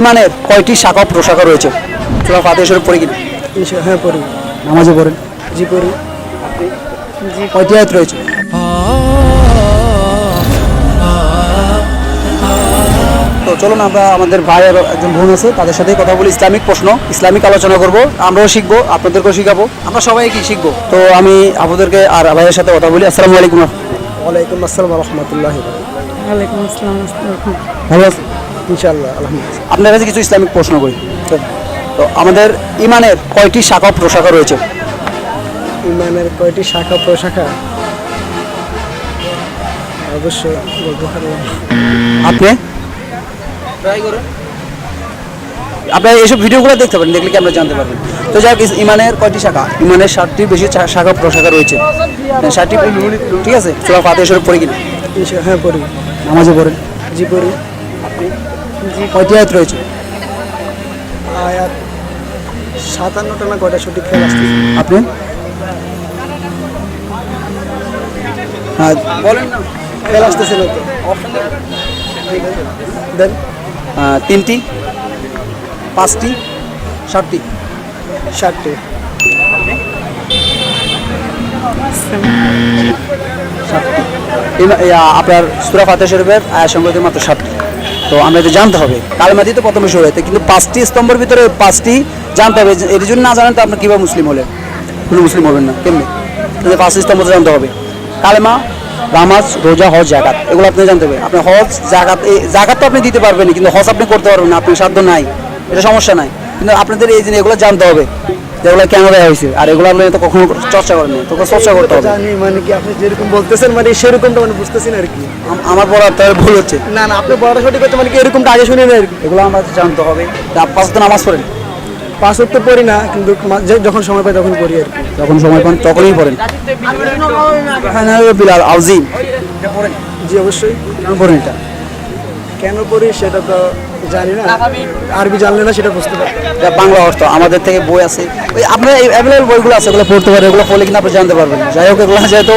ইমানের কয়টি শাখা প্রশাখা রয়েছে? সুরা ফাতিহা শরীফ পড়ে কিনা? হ্যাঁ পড়ি। নামাজে পড়েন? জি পড়ি। কয়টি আয়াত রয়েছে? তো চলুন আমরা আমাদের ভাই আর একজন বোন আছে তাদের সাথে কথা বলি। ইসলামিক প্রশ্ন ইসলামিক আলোচনা করব আমরাও শিখব আপনাদেরকেও শিখাবো। আমরা সবাই কি শিখব? তো আমি আপনাদেরকে আর ভাইয়ের সাথে কথা বলি। আসসালামু আলাইকুম। ওয়ালাইকুম আসসালাম রহমতুল্লাহ ভালো আছেন? ইনশাআল্লাহ আলহামদুলিল্লাহ। আপনার কাছে কিছু ইসলামিক প্রশ্ন করি। তো আমাদের ইমানের কয়টি শাখা প্রশাখা রয়েছে? ইমানের কয়টি শাখা প্রশাখা? অবশ্যই বলতে পারব আপনি? আপনার এইসব ভিডিওগুলো দেখতে পারেন দেখলে কি আমরা জানতে পারবেন তো যাই হোক ইস- ইমানের কয়টি শাখা? ইমানের ষাটটির বেশি শাখা প্রশাখা রয়েছে। ষাটটি ঠিক আছে? সুরা ফাতিহা শরীফ পড়ে কিনা? হ্যাঁ পড়ি। নামাজে পড়েন। জি পড়ি। কয়টি আয়াত রয়েছে। সাতান্নটা না কয়টা সঠিক খেলা আসছে? আপনি? বলেন না খেয়াল আসতেছে না তো। দেন। তিনটি? পাঁচটি? ষাটটি ষাটটি আপনার সুরা ফাতে শরীফের আয়া সংখ্যা মাত্র তো আমরা এটা জানতে হবে। কালেমাতি তো প্রথমে শুরু হয়েছে, কিন্তু পাঁচটি স্তম্ভের ভিতরে পাঁচটি জানতে হবে। যে- এর জন্য না জানেন তো আপনি কীভাবে মুসলিম হলেন? কোনো মুসলিম হবেন না, কেমনি? কিন্তু পাঁচটি স্তম্ভ জানতে হবে। কালেমা, নামাজ, রোজা, হজ জাকাত এগুলো আপনি জানতে হবে। আপনি হজ জাকাত এই জাকাত তো আপনি দিতে পারবেন কিন্তু হজ আপনি করতে পারবেন না, আপনার সাধ্য নাই। এটা সমস্যা নাই। কিন্তু আপনাদের এই জিনিস এগুলো জানতে হবে। যেগুলো কেন দেওয়া হয়েছে আর এগুলো আপনি তো কখনো চর্চা করেন তোকে চর্চা করতে হবে। জানি মানে কি আপনি যেরকম বলতেছেন মানে সেরকমটা মানে বুঝতেছেন আর কি। আম- আমার বলার তাহলে ভুল হচ্ছে। না না আপনি বড় সঠিক হচ্ছে মানে কি এরকমটা আগে শুনি আর কি। এগুলো আমরা জানতে হবে। পাঁচ তো নামাজ পড়েন? পাঁচ ওয়াক্ত পড়ি না কিন্তু যখন সময় পাই তখন পড়ি আর কি। যখন সময় পান তখনই পড়েন। হ্যাঁ বিলাল আউজিম জি অবশ্যই। পড়েন এটা? কেন পড়ি সেটা তো জানি না। আরবি জানলে না সেটা বুঝতে পারি বাংলা অর্থ, আমাদের থেকে বই আছে। আপনার অ্যাভেলেবল বইগুলো আছে, ওগুলো পড়তে পারে ওগুলো পড়লে কিন্তু আপনি জানতে পারবেন। যাই হোক, এগুলো যেহেতু